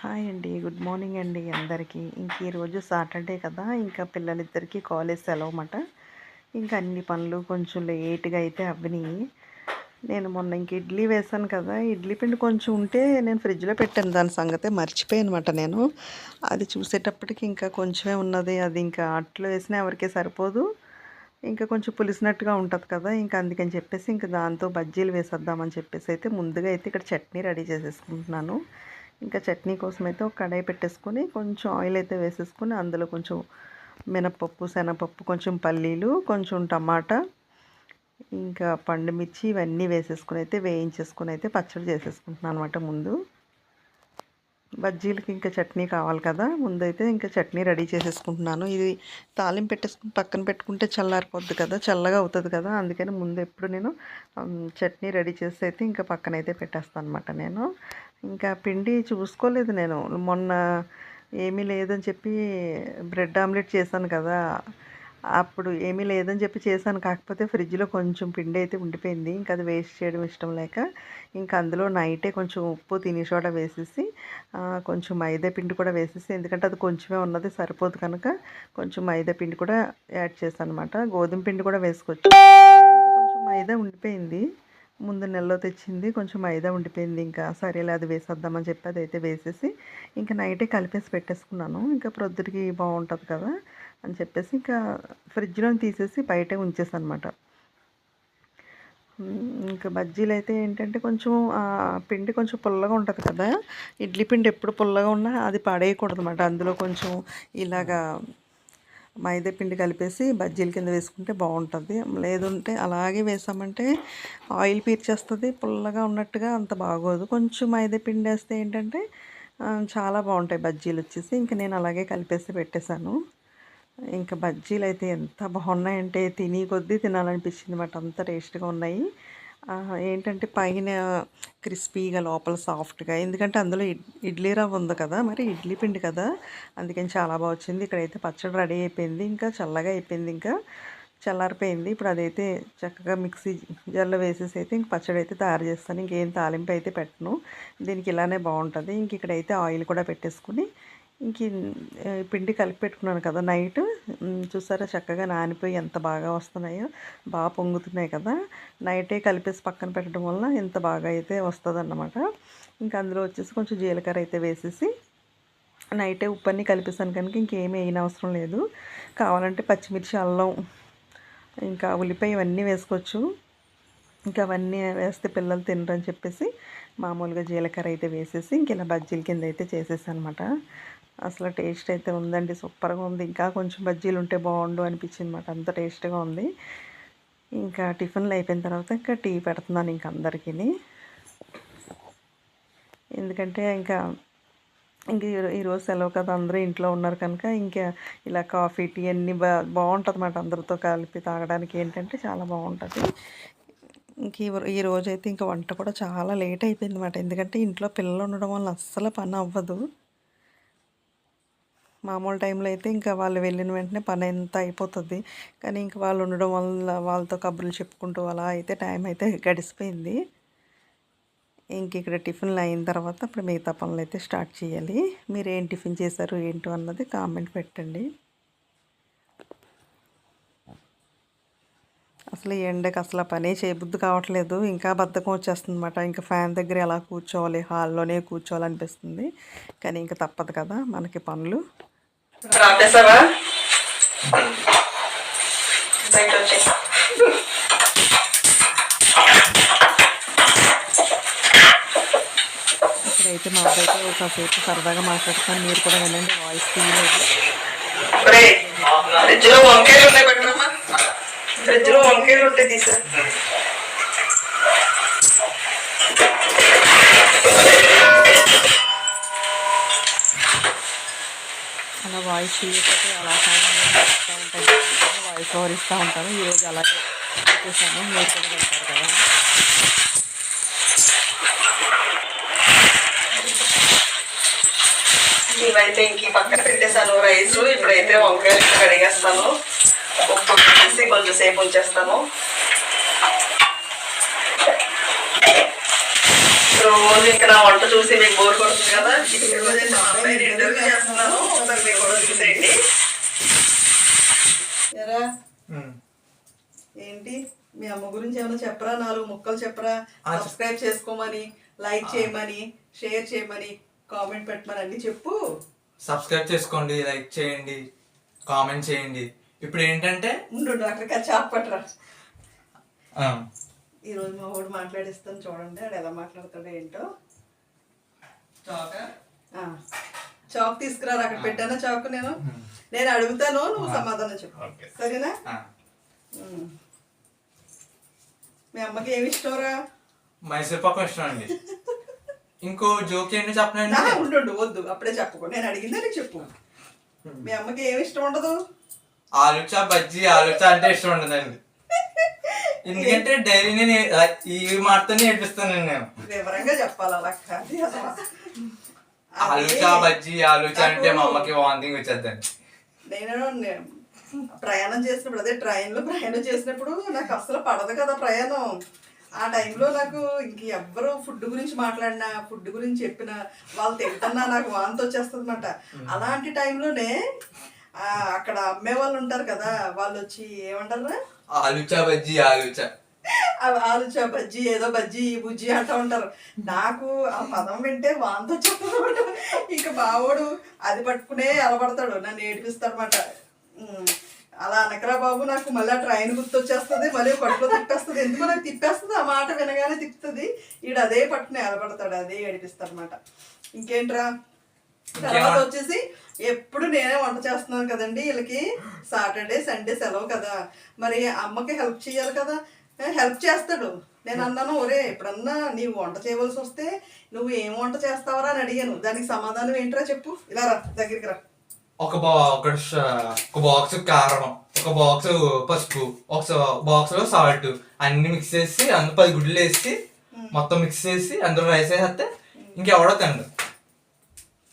Hi అండి. Good morning అండి అందరికీ. ఇంక ఈరోజు సాటర్డే కదా ఇంకా పిల్లలిద్దరికీ కాలేజ్ సెలవు అన్నమాట ఇంకా అన్ని పనులు కొంచెం లేట్గా అయితే అవ్వినాయి. నేను మొన్న ఇంక ఇడ్లీ వేసాను కదా ఇడ్లీ పిండి కొంచెం ఉంటే నేను ఫ్రిడ్జ్లో పెట్టాను. దాని సంగతే మర్చిపోయాను అనమాట నేను. అది చూసేటప్పటికి ఇంకా కొంచెమే ఉన్నది. అది ఇంకా అట్లు వేసినా ఎవరికీ సరిపోదు. ఇంకా కొంచెం పులిసినట్టుగా ఉంటుంది కదా ఇంకా అందుకని చెప్పేసి ఇంకా దాంతో బజ్జీలు వేసేద్దామని చెప్పేసి అయితే ముందుగా అయితే ఇక్కడ చట్నీ రెడీ చేసేసుకుంటున్నాను. ఇంకా చట్నీ కోసం అయితే ఒక కడాయి పెట్టేసుకొని కొంచెం ఆయిల్ అయితే వేసేసుకొని అందులో కొంచెం మినపప్పు శనగపప్పు కొంచెం పల్లీలు కొంచెం టమాటా ఇంకా పండుమిర్చి ఇవన్నీ వేసేసుకుని అయితే వేయించేసుకుని అయితే పచ్చడి చేసేసుకుంటున్నాను అనమాట ముందు. బజ్జీలకి ఇంకా చట్నీ కావాలి కదా ముందైతే ఇంకా చట్నీ రెడీ చేసేసుకుంటున్నాను. ఇది తాలింపు పెట్టేసుకుని పక్కన పెట్టుకుంటే చల్లారిపోద్ది కదా చల్లగా అవుతుంది కదా అందుకని ముందు ఎప్పుడు నేను చట్నీ రెడీ చేసి అయితే ఇంకా పక్కన అయితే పెట్టేస్తాను అనమాట నేను. ఇంకా పిండి చూసుకోలేదు నేను. మొన్న ఏమీ లేదని చెప్పి బ్రెడ్ ఆమ్లెట్ చేశాను కదా. అప్పుడు ఏమీ లేదని చెప్పి చేశాను. కాకపోతే ఫ్రిడ్జ్లో కొంచెం పిండి అయితే ఉండిపోయింది. ఇంకా అది వేస్ట్ చేయడం ఇష్టం లేక ఇంకా అందులో నైటే కొంచెం ఉప్పు తిని చోట వేసేసి కొంచెం మైదా పిండి కూడా వేసేసి ఎందుకంటే అది కొంచెమే ఉన్నది సరిపోదు కనుక కొంచెం మైదా పిండి కూడా యాడ్ చేశాను అనమాట గోధుమ పిండి కూడా వేసుకోవచ్చు. కొంచెం మైదా ఉండిపోయింది. ముందు నెలలో తెచ్చింది. కొంచెం మైదా ఉండిపోయింది. ఇంకా సరేలే అది వేసేద్దామని చెప్పి అది అయితే వేసేసి ఇంకా నైటే కలిపేసి పెట్టేసుకున్నాను. ఇంకా ప్రొద్దుటికి బాగుంటుంది కదా అని చెప్పేసి ఇంకా ఫ్రిడ్జ్లో తీసేసి బయటే ఉంచేసాను అనమాట ఇంకా బజ్జీలు అయితే ఏంటంటే కొంచెం పిండి కొంచెం పుల్లగా ఉంటుంది కదా. ఇడ్లీ పిండి ఎప్పుడు పుల్లగా ఉన్నా అది పడేయకూడదు అన్నమాట అందులో కొంచెం ఇలాగా మైదా పిండి కలిపేసి బజ్జీల కింద వేసుకుంటే బాగుంటుంది. లేదంటే అలాగే వేసామంటే ఆయిల్ పీర్చేస్తుంది పుల్లగా ఉన్నట్టుగా అంత బాగోదు. కొంచెం మైదా పిండి వేస్తే ఏంటంటే చాలా బాగుంటాయి బజ్జీలు వచ్చేసి. ఇంకా నేను అలాగే కలిపేసి పెట్టేశాను. ఇంకా బజ్జీలు అయితే ఎంత బాగున్నాయంటే తిని కొద్దీ తినాలనిపించింది అనమాట అంత టేస్ట్గా ఉన్నాయి. ఏంటంటే పైన క్రిస్పీగా లోపల సాఫ్ట్గా ఎందుకంటే అందులో ఇడ్లీ రవ్వ ఉంది కదా మరి ఇడ్లీ పిండి కదా. అందుకని చాలా బాగా వచ్చింది. ఇక్కడైతే పచ్చడి రెడీ అయిపోయింది ఇంకా చల్లగా అయిపోయింది ఇంకా చల్లారిపోయింది. ఇప్పుడు అదైతే చక్కగా మిక్సీ జల్లో వేసేసి అయితే ఇంక పచ్చడి అయితే తయారు చేస్తాను. ఇంకేం తాలింపు అయితే పెట్టను. దీనికి ఇలానే బాగుంటుంది. ఇంక ఇక్కడైతే ఆయిల్ కూడా పెట్టేసుకుని ఇంక పిండి కలిపి పెట్టుకున్నాను కదా నైట్. చూసారా చక్కగా నానిపోయి ఎంత బాగా వస్తున్నాయో. బాగా పొంగుతున్నాయి కదా. నైటే కలిపేసి పక్కన పెట్టడం వల్ల ఎంత బాగా అయితే వస్తుంది అన్నమాట ఇంకా అందులో వచ్చేసి కొంచెం జీలకర్ర అయితే వేసేసి నైటే ఉప్పు అన్నీ కలిపేసాను కనుక ఇంకేమీ వేయని అవసరం లేదు. కావాలంటే పచ్చిమిర్చి అల్లం ఇంకా ఉల్లిపాయ ఇవన్నీ వేసుకోవచ్చు. ఇంకా అవన్నీ వేస్తే పిల్లలు తినరని చెప్పేసి మామూలుగా జీలకర్ర అయితే వేసేసి ఇంక ఇలా బజ్జీల కింద అయితే చేసేసాను అనమాట అసలు టేస్ట్ అయితే ఉందండి సూపర్గా ఉంది. ఇంకా కొంచెం బజ్జీలు ఉంటే బాగుండు అనిపించింది మాట అంత టేస్ట్గా ఉంది. ఇంకా టిఫిన్లు అయిపోయిన తర్వాత ఇంకా టీ పెడుతున్నాను ఇంక అందరికీ. ఎందుకంటే ఇంకా ఇంక ఈరోజు సెలవు కదా అందరూ ఇంట్లో ఉన్నారు కనుక ఇంకా ఇలా కాఫీ టీ అన్నీ బా బాగుంటుంది అన్నమాట అందరితో కలిపి తాగడానికి. ఏంటంటే చాలా బాగుంటుంది. ఇంక ఈ రోజైతే అయితే ఇంకా వంట కూడా చాలా లేట్ అయిపోయింది అనమాట ఎందుకంటే ఇంట్లో పిల్లలు ఉండడం వల్ల అస్సలు పని అవ్వదు. మామూలు టైంలో అయితే ఇంకా వాళ్ళు వెళ్ళిన వెంటనే పని ఎంత అయిపోతుంది. కానీ ఇంక వాళ్ళు ఉండడం వల్ల వాళ్ళతో కబుర్లు చెప్పుకుంటూ అలా అయితే టైం అయితే గడిచిపోయింది ఇంక ఇక్కడ టిఫిన్లు అయిన తర్వాత అప్పుడు మిగతా పనులు అయితే స్టార్ట్ చేయాలి. మీరు ఏం టిఫిన్ చేశారు ఏంటో అన్నది కామెంట్ పెట్టండి. అసలు ఈ ఎండకి అసలు పనే చేయబుద్ధి కావట్లేదు. ఇంకా బద్ధకం వచ్చేస్తుంది అనమాట ఇంకా ఫ్యాన్ దగ్గర ఎలా కూర్చోవాలి హాల్లోనే కూర్చోవాలనిపిస్తుంది. కానీ ఇంకా తప్పదు కదా మనకి పనులు. రాపేసావా బయట ఇక్కడైతే మా అబ్బాయితో కాసేపు సరదాగా మాట్లాడుతాను మీరు కూడా వినండి వాయిస్ తీయలేదు ఫ్రిడ్జ్లో వంకాయలు ఉన్నాయి పెట్టినమ్మా ఫ్రిడ్జ్లో వంకాయలు ఉంటాయి తీసా అలా వాయిస్ ఇవ్వకపోతే అలా ఇస్తూ ఉంటాను వాయిస్ ఓవర్ ఇస్తూ ఉంటాను ఈరోజు అలాగే చూసాను మీరు కూడా వెళ్తారు కదా. నేనైతే ఇంక పక్కన పెట్టేశాను రైస్. ఇప్పుడైతే వంకాయలు కడిగేస్తాను. ఉప్పు వేసి కొంచెం సేపు ఉంచేస్తాను. రోజు ఇక్కడ వంట చూసి మీకు బోర్ కొడుతుంది కదా. ఈ రోజు అయితే చేస్తున్నాను. ఏంటి? మీ అమ్మ గురించి ఏమైనా చెప్పరా? నాలుగు ముక్కలు చెప్పరా? సబ్స్క్రైబ్ చేసుకోమని లైక్ చేయమని షేర్ చేయమని కామెంట్ పెట్టమని అన్ని చెప్పు. సబ్స్క్రైబ్ చేసుకోండి లైక్ చేయండి కామెంట్ చేయండి. ఇప్పుడు ఏంటంటే? ఉండు అక్కడ చాపట్రా ఆ, ఈరోజు మా వాడు మాట్లాడిస్తాను చూడండి ఆడు ఎలా మాట్లాడతాడో ఏంటో. ఆ, చాక్ తీసుకురా అక్కడ పెట్టానా చాకు నేను? నేను అడుగుతాను నువ్వు సమాధానం చెప్పు. సరేనా. మీ అమ్మకి ఏమి ఇష్టంరా మైసూర్ పాకం ఇష్టం అండి. ఇంకో జోక్ ఏంటో చెప్పనండి ఉండు వద్దు. అప్పుడే చెప్పుకో. నేను అడిగిందే నీకు చెప్పు. మీ అమ్మకి ఏమి ఇష్టం ఉండదు? ఆలుచా బజ్జీ ఆలుచా అంటే ఇష్టం ఉండదండి. ఎందుకంటే డైలీ నేను ఈ మాటతోనే నేర్పిస్తానండి నేను. వివరంగా చెప్పాలి? అలా కాదు. ఆలుచా. బజ్జీ ఆలుచా అంటే మా అమ్మకి వాంతింగ్ వచ్చేద్దండి నేను ప్రయాణం చేసినప్పుడు అదే ట్రైన్లో ప్రయాణం చేసినప్పుడు నాకు అసలు పడదు కదా ప్రయాణం. ఆ టైంలో నాకు ఇంక ఎవ్వరు ఫుడ్ గురించి మాట్లాడినా ఫుడ్ గురించి చెప్పినా వాళ్ళు తింటున్నా నాకు వాంతి వచ్చేస్తుంది అనమాట అలాంటి టైంలోనే అక్కడ అమ్మే వాళ్ళు ఉంటారు కదా వాళ్ళు వచ్చి ఏమంటారు? ఆలుచా బజ్జీ ఆలుచా. ఆలుచా బజ్జీ ఏదో బజ్జీ బుజ్జి అంటూ ఉంటారు. నాకు ఆ పదం వింటే వాంతి వచ్చేస్తుంది ఇంకా బావోడు అది పట్టుకునే అలబడతాడు నన్ను ఏడిపిస్తాడు అనమాట అలా అనకరా బాబు నాకు మళ్ళీ ట్రైన్ గుర్తొచ్చేస్తుంది మళ్ళీ కట్టులో తిప్పేస్తుంది ఎందుకు నాకు తిప్పేస్తుంది ఆ మాట వినగానే తిప్పుతుంది. ఈడు అదే పట్టుకుని అలబడతాడు అదే ఏడిపిస్తాడు అనమాట ఇంకేంట్రా తర్వాత వచ్చేసి ఎప్పుడు నేనే వంట చేస్తున్నాను కదండి వీళ్ళకి. సాటర్డే సండే సెలవు కదా. మరి అమ్మకి హెల్ప్ చేయాలి కదా. హెల్ప్ చేస్తాడు. నేను అన్నాను ఒరే ఎప్పుడన్నా నీవు వంట చేయవలసి వస్తే నువ్వు ఏం వంట చేస్తావరా? అని అడిగాను. దానికి సమాధానం ఏంట్రా చెప్పు. ఇలా రా దగ్గరికి రా. ఒక బా ఒక బాక్స్ కారం ఒక బాక్స్ పసుపు ఒక బాక్స్లో సాల్ట్ అన్ని మిక్స్ చేసి అందులో పది గుడ్లు వేసి మొత్తం మిక్స్ చేసి అందులో రైస్ వేసేస్తే ఇంకెవడో తిండు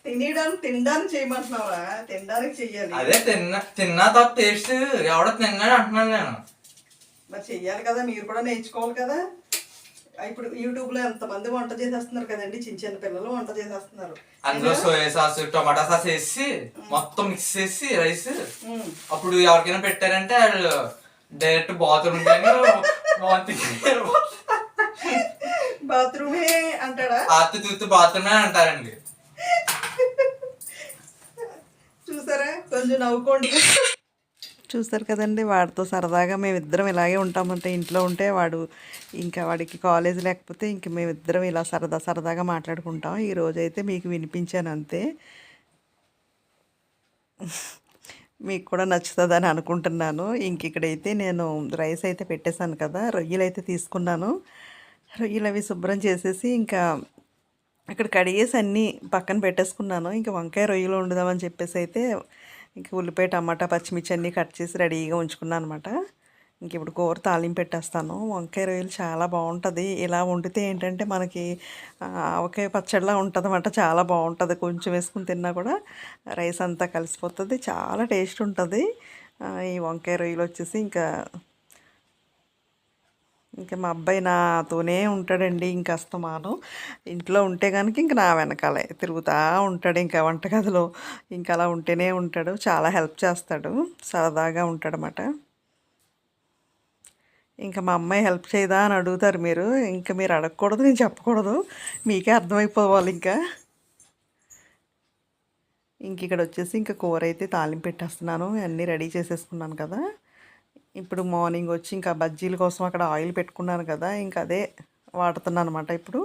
తినడానికి తినడానికి చేయమంటున్నావా తినడానికి చెయ్యాలి. అదే తిన్న తిన్నా తప్ప టేస్ట్ ఎవడో తిన్నాడు అంటున్నాను నేను. మరి చెయ్యాలి కదా మీరు కూడా నేర్చుకోవాలి కదా. ఇప్పుడు యూట్యూబ్లో ఎంతమంది వంట చేసేస్తున్నారు కదండి చిన్న చిన్న పిల్లలు వంట చేసేస్తున్నారు. అందులో సోయా సాస్ టమాటా సాస్ వేసి మొత్తం మిక్స్ చేసి రైస్. అప్పుడు ఎవరికైనా పెట్టారంటే వాళ్ళు డైరెక్ట్ బాత్రూమ్ బాత్రూమే అంటాడా? ఆత్తు తూత్తు బాత్రూమే అంటారండి. చూసారా? కొంచెం నవ్వుకోండి. చూస్తారు కదండి. వాడితో సరదాగా మేమిద్దరం ఇలాగే ఉంటామంటే ఇంట్లో ఉంటే వాడు ఇంకా వాడికి కాలేజ్ లేకపోతే ఇంక మేమిద్దరం ఇలా సరదా సరదాగా మాట్లాడుకుంటాం. ఈరోజు అయితే మీకు వినిపించాను అంతే. మీకు కూడా నచ్చుతుందని అనుకుంటున్నాను. ఇంక ఇక్కడైతే నేను రైస్ అయితే పెట్టేశాను కదా. రొయ్యలు అయితే తీసుకున్నాను. రొయ్యలు అవి శుభ్రం చేసేసి ఇంకా అక్కడ కడిగేసి అన్నీ పక్కన పెట్టేసుకున్నాను. ఇంకా వంకాయ రొయ్యలు వండుదామని చెప్పేసి అయితే ఇంక ఉల్లిపాయ టమాటా పచ్చిమిర్చి అన్నీ కట్ చేసి రెడీగా ఉంచుకున్నాను అనమాట ఇంక ఇప్పుడు కూర తాలింపు పెట్టేస్తాను. వంకాయ రొయ్యలు చాలా బాగుంటుంది. ఇలా వండితే ఏంటంటే మనకి ఆవకాయ పచ్చడిలా ఉంటుంది అనమాట చాలా బాగుంటుంది. కొంచెం వేసుకుని తిన్నా కూడా రైస్ అంతా కలిసిపోతుంది. చాలా టేస్ట్ ఉంటుంది. ఈ వంకాయ రొయ్యలు వచ్చేసి ఇంకా ఇంకా మా అబ్బాయి నాతోనే ఉంటాడండి ఇంకా అస్తమాను. ఇంట్లో ఉంటే కనుక ఇంక నా వెనకాలే తిరుగుతూ ఉంటాడు ఇంకా వంటగదిలో. ఇంకా అలా ఉంటేనే ఉంటాడు చాలా హెల్ప్ చేస్తాడు సరదాగా ఉంటాడనమాట ఇంకా మా అమ్మాయి హెల్ప్ చేయదా అని అడుగుతారు మీరు ఇంకా మీరు అడగకూడదు నేను చెప్పకూడదు మీకే అర్థమైపోవాలి ఇంకా. ఇంక ఇక్కడ వచ్చేసి ఇంకా కూర అయితే తాలింపు పెట్టేస్తున్నాను అన్నీ రెడీ చేసేసుకున్నాను కదా. ఇప్పుడు మార్నింగ్ వచ్చి ఇంకా బజ్జీల కోసం అక్కడ ఆయిల్ పెట్టుకున్నాను కదా ఇంకా అదే వాడుతున్నాను అనమాట ఇప్పుడు.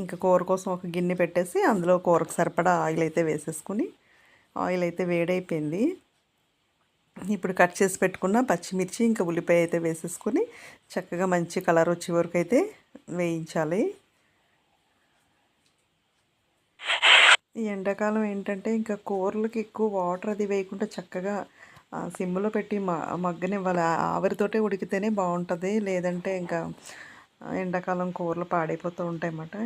ఇంకా కూర కోసం ఒక గిన్నె పెట్టేసి అందులో కూరకు సరిపడా ఆయిల్ అయితే వేసేసుకుని ఆయిల్ అయితే వేడైపోయింది. ఇప్పుడు కట్ చేసి పెట్టుకున్న పచ్చిమిర్చి ఇంకా ఉల్లిపాయ అయితే వేసేసుకుని చక్కగా మంచి కలర్ వచ్చే వరకు అయితే వేయించాలి. ఈ ఎండాకాలం ఏంటంటే ఇంకా కూరలకి ఎక్కువ వాటర్ అది వేయకుండా చక్కగా సిమ్లో పెట్టి మ మగ్గనివ్వాలి. ఆవిరితోటే ఉడికితేనే బాగుంటుంది. లేదంటే ఇంకా ఎండాకాలం కూరలు పాడైపోతూ ఉంటాయి అన్నమాట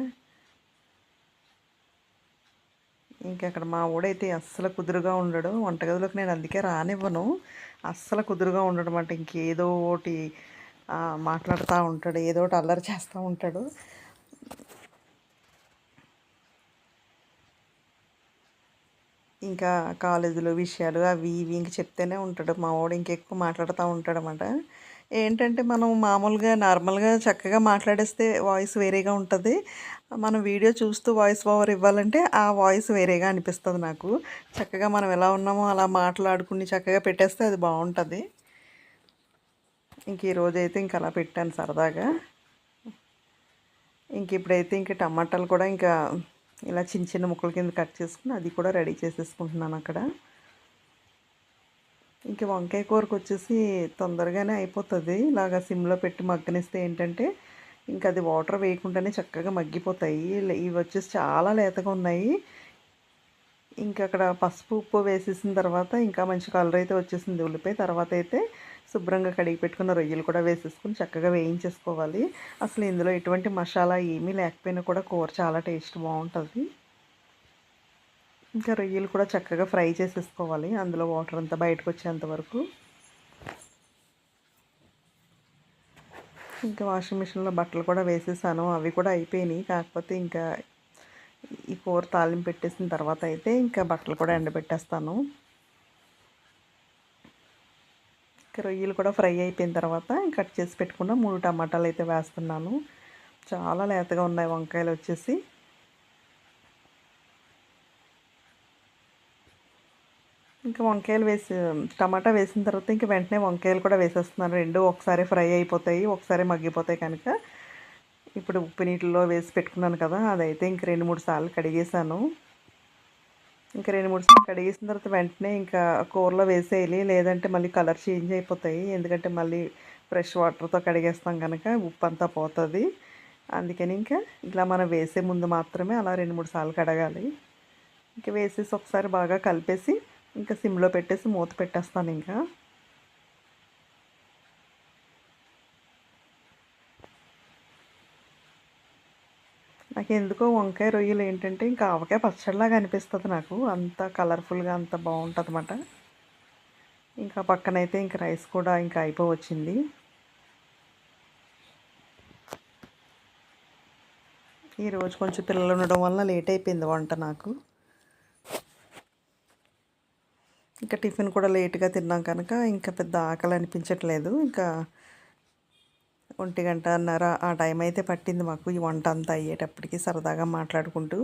ఇంకా అక్కడ మా ఊడైతే అస్సలు కుదురుగా ఉండడు. వంటగదిలోకి నేను అందుకే రానివ్వను. అస్సలు కుదురుగా ఉండడం అంటే ఇంకేదో ఒకటి మాట్లాడుతూ ఉంటాడు. ఏదో ఒకటి అల్లరి చేస్తూ ఉంటాడు. ఇంకా కాలేజీలో విషయాలు అవి ఇవి ఇంక చెప్తూనే ఉంటాడు. మా వాడు ఇంకెక్కువ మాట్లాడుతూ ఉంటాడు ఏంటంటే మనం మామూలుగా నార్మల్గా చక్కగా మాట్లాడేస్తే వాయిస్ వేరేగా ఉంటుంది. మనం వీడియో చూస్తూ వాయిస్ ఓవర్ ఇవ్వాలంటే ఆ వాయిస్ వేరేగా అనిపిస్తుంది నాకు. చక్కగా మనం ఎలా ఉన్నామో అలా మాట్లాడుకుని చక్కగా పెట్టేస్తే అది బాగుంటుంది. ఇంక ఈరోజు అయితే ఇంక అలా పెట్టాను సరదాగా. ఇంక ఇప్పుడైతే ఇంక టమాటాలు కూడా ఇంకా ఇలా చిన్న చిన్న ముక్కల కింద కట్ చేసుకుని అది కూడా రెడీ చేసేసుకుంటున్నాను అక్కడ. ఇంక వంకాయ కూరకు వచ్చేసి తొందరగానే అయిపోతుంది. ఇలాగ సిమ్లో పెట్టి మగ్గనిస్తే ఏంటంటే ఇంకా అది వాటర్ వేయకుండానే చక్కగా మగ్గిపోతాయి. ఇవి వచ్చేసి చాలా లేతగా ఉన్నాయి. ఇంకా అక్కడ పసుపు ఉప్పు వేసేసిన తర్వాత ఇంకా మంచి కలర్ అయితే వచ్చేసింది. ఉల్లిపాయ తర్వాత అయితే శుభ్రంగా కడిగి పెట్టుకున్న రొయ్యలు కూడా వేసేసుకుని చక్కగా వేయించేసుకోవాలి. అసలు ఇందులో ఎటువంటి మసాలా ఏమీ లేకపోయినా కూడా కూర చాలా టేస్ట్ బాగుంటుంది. ఇంకా రొయ్యలు కూడా చక్కగా ఫ్రై చేసేసుకోవాలి. అందులో వాటర్ అంతా బయటకు వచ్చేంత వరకు. ఇంకా వాషింగ్ మిషన్లో బట్టలు కూడా వేసేసాను. అవి కూడా అయిపోయినాయి. కాకపోతే ఇంకా ఈ కూర తాలింపు పెట్టేసిన తర్వాత అయితే ఇంకా బట్టలు కూడా ఎండబెట్టేస్తాను ఇంకా రొయ్యలు కూడా ఫ్రై అయిపోయిన తర్వాత కట్ చేసి పెట్టుకున్న మూడు టమాటాలు అయితే వేస్తున్నాను. చాలా లేతగా ఉన్నాయి వంకాయలు వచ్చేసి. ఇంకా వంకాయలు వేసి టమాటా వేసిన తర్వాత ఇంకా వెంటనే వంకాయలు కూడా వేసేస్తున్నాను. రెండు ఒకసారి ఫ్రై అయిపోతాయి ఒకసారి మగ్గిపోతాయి కనుక. ఇప్పుడు ఉప్పు నీటిలో వేసి పెట్టుకున్నాను కదా అదైతే ఇంక రెండు మూడు సార్లు కడిగేసాను ఇంకా రెండు మూడు సార్లు కడిగేసిన తర్వాత వెంటనే ఇంకా కూరలో వేసేయాలి. లేదంటే మళ్ళీ కలర్ చేంజ్ అయిపోతాయి. ఎందుకంటే మళ్ళీ ఫ్రెష్ వాటర్తో కడిగేస్తాం కనుక ఉప్పు అంతా పోతుంది. అందుకని ఇంకా ఇలా మనం వేసే ముందు మాత్రమే అలా రెండు మూడు సార్లు కడగాలి. ఇంకా వేసేసి ఒకసారి బాగా కలిపేసి ఇంకా సిమ్లో పెట్టేసి మూత పెట్టేస్తాను ఇంకా. నాకు ఎందుకో వంకాయ రొయ్యలు ఏంటంటే ఇంకా ఆవకాయ పచ్చడిలాగా అనిపిస్తుంది నాకు. అంత కలర్ఫుల్గా అంత బాగుంటుంది అన్నమాట ఇంకా పక్కనైతే ఇంకా రైస్ కూడా ఇంకా అయిపోవచ్చింది. ఈరోజు కొంచెం పిల్లలు ఉండడం వల్ల లేట్ అయిపోయింది వంట నాకు. ఇంకా టిఫిన్ కూడా లేట్గా తిన్నాం కనుక ఇంకా పెద్ద ఆకలి అనిపించట్లేదు. ఇంకా ఒంటి గంటన్నర ఆ టైం అయితే పట్టింది మాకు. ఈ వంట అంతా అయ్యేటప్పటికి సరదాగా మాట్లాడుకుంటూ.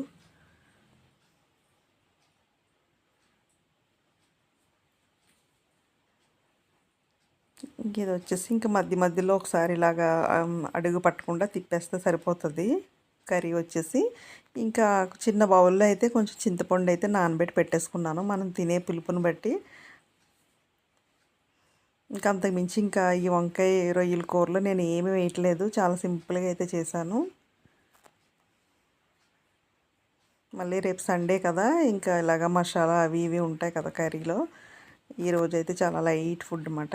ఇంక ఇది వచ్చేసి ఇంకా మధ్య మధ్యలో ఒకసారి ఇలాగా అడుగు పట్టకుండా తిప్పేస్తే సరిపోతుంది. కర్రీ వచ్చేసి ఇంకా చిన్న బౌల్లో అయితే కొంచెం చింతపండు అయితే నానబెట్టి పెట్టేసుకున్నాను. మనం తినే పులుపుని బట్టి ఇంకా అంతకుమించి ఇంకా ఈ వంకాయ రొయ్యల కూరలో నేను ఏమీ వేయట్లేదు. చాలా సింపుల్గా అయితే చేశాను. మళ్ళీ రేపు సండే కదా ఇంకా ఇలాగ మసాలా అవి ఇవి ఉంటాయి కదా కర్రీలో. ఈరోజు అయితే చాలా లైట్ ఫుడ్ అన్నమాట.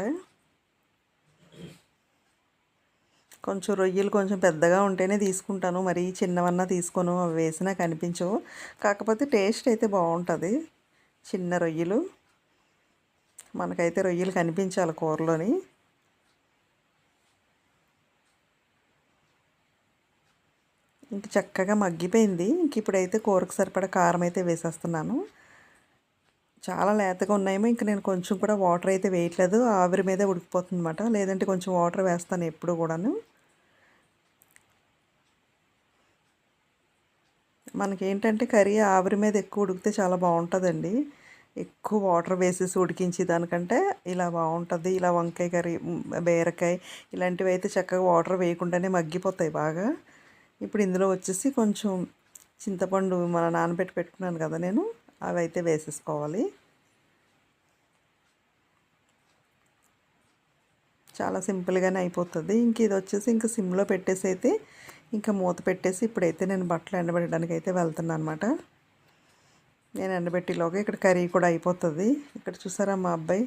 కొంచెం రొయ్యలు కొంచెం పెద్దగా ఉంటేనే తీసుకుంటాను. మరి చిన్నవన్నా తీసుకోను అవి వేసినా కనిపించవు. కాకపోతే టేస్ట్ అయితే బాగుంటుంది. చిన్న రొయ్యలు. మనకైతే రొయ్యలు కనిపించాలి కూరలోని. ఇంక చక్కగా మగ్గిపోయింది. ఇంక ఇప్పుడైతే కూరకు సరిపడా కారం అయితే వేసేస్తున్నాను. చాలా లేతగా ఉన్నాయేమో ఇంక నేను కొంచెం కూడా వాటర్ అయితే వేయట్లేదు. ఆవిరి మీదే ఉడికిపోతుంది అనమాట లేదంటే కొంచెం వాటర్ వేస్తాను ఎప్పుడు కూడాను. మనకేంటంటే కర్రీ ఆవిరి మీద ఎక్కువ ఉడికితే చాలా బాగుంటుందండి. ఎక్కువ వాటర్ వేసేసి ఉడికించి దానికంటే ఇలా బాగుంటుంది. ఇలా వంకాయ కర్రీ బీరకాయ ఇలాంటివి అయితే చక్కగా వాటర్ వేయకుండానే మగ్గిపోతాయి బాగా. ఇప్పుడు ఇందులో వచ్చేసి కొంచెం చింతపండు మన నానబెట్టి పెట్టుకున్నాను కదా నేను అవి అయితే వేసేసుకోవాలి. చాలా సింపుల్గానే అయిపోతుంది. ఇంక ఇది వచ్చేసి ఇంకా సిమ్లో పెట్టేసి అయితే ఇంకా మూత పెట్టేసి ఇప్పుడైతే నేను బట్టలు ఎండబెట్టడానికి అయితే వెళ్తున్నాను అనమాట నేను ఎండబెట్టిలోగా ఇక్కడ కర్రీ కూడా అయిపోతుంది. ఇక్కడ చూసారా మా అబ్బాయి?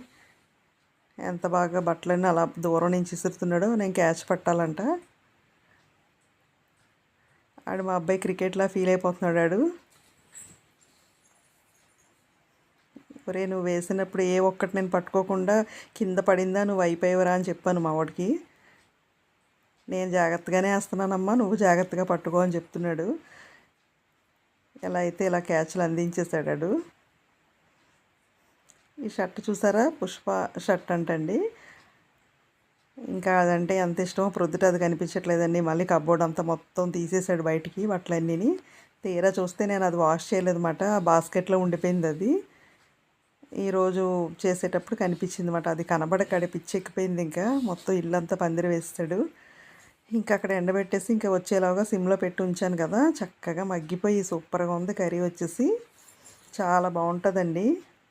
ఎంత బాగా బట్టలన్నీ అలా దూరం నుంచి ఇసురుతున్నాడో నేను క్యాచ్ పట్టాలంట. ఆడు మా అబ్బాయి క్రికెట్లా ఫీల్ అయిపోతున్నాడు ఆడు. ఒరే నువ్వు వేసినప్పుడు ఏ ఒక్కటి నేను పట్టుకోకుండా కింద పడిందా నువ్వు అయిపోయావరా అని చెప్పాను మా వాడికి. నేను జాగ్రత్తగానే వేస్తున్నానమ్మా నువ్వు జాగ్రత్తగా పట్టుకో అని చెప్తున్నాడు. ఎలా అయితే ఇలా క్యాచ్లు అందించేసాడాడు ఈ షర్ట్ చూసారా? పుష్ప షర్ట్ అంటండి. ఇంకా అదంటే ఎంత ఇష్టమో ప్రొద్దుట అది కనిపించట్లేదండి. మళ్ళీ కబోర్డ్ అంతా మొత్తం తీసేసాడు బయటికి బట్టలన్నీని. తీరా చూస్తే నేను అది వాష్ చేయలేదన్నమాట. బాస్కెట్లో ఉండిపోయింది అది. ఈరోజు చేసేటప్పుడు కనిపించింది అనమాట అది కనబడకాడ పిచ్చెక్కిపోయింది ఇంకా. మొత్తం ఇల్లంతా పందిరి వేస్తాడు. ఇంకా అక్కడ ఎండబెట్టేసి ఇంకా వచ్చేలాగా సిమ్లో పెట్టి ఉంచాను కదా. చక్కగా మగ్గిపోయి సూపర్గా ఉంది కర్రీ వచ్చేసి. చాలా బాగుంటుందండి.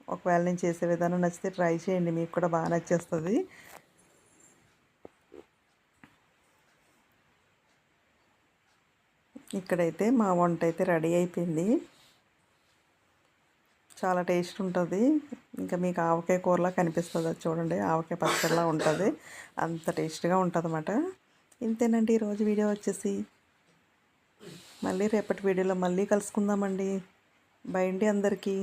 ఒకవేళ నేను చేసే విధానం నచ్చితే ట్రై చేయండి. మీకు కూడా బాగా నచ్చేస్తుంది. ఇక్కడైతే మా వంట అయితే రెడీ అయిపోయింది. చాలా టేస్ట్ ఉంటుంది. ఇంకా మీకు ఆవకాయ కూరలా కనిపిస్తుంది. అది చూడండి. ఆవకాయ పచ్చడిలా ఉంటుంది. అంత టేస్ట్గా ఉంటుంది అన్నమాట ఇంతేనండి ఈరోజు వీడియో వచ్చేసి. మళ్ళీ రేపటి వీడియోలో మళ్ళీ కలుసుకుందామండి. బై అండి అందరికీ.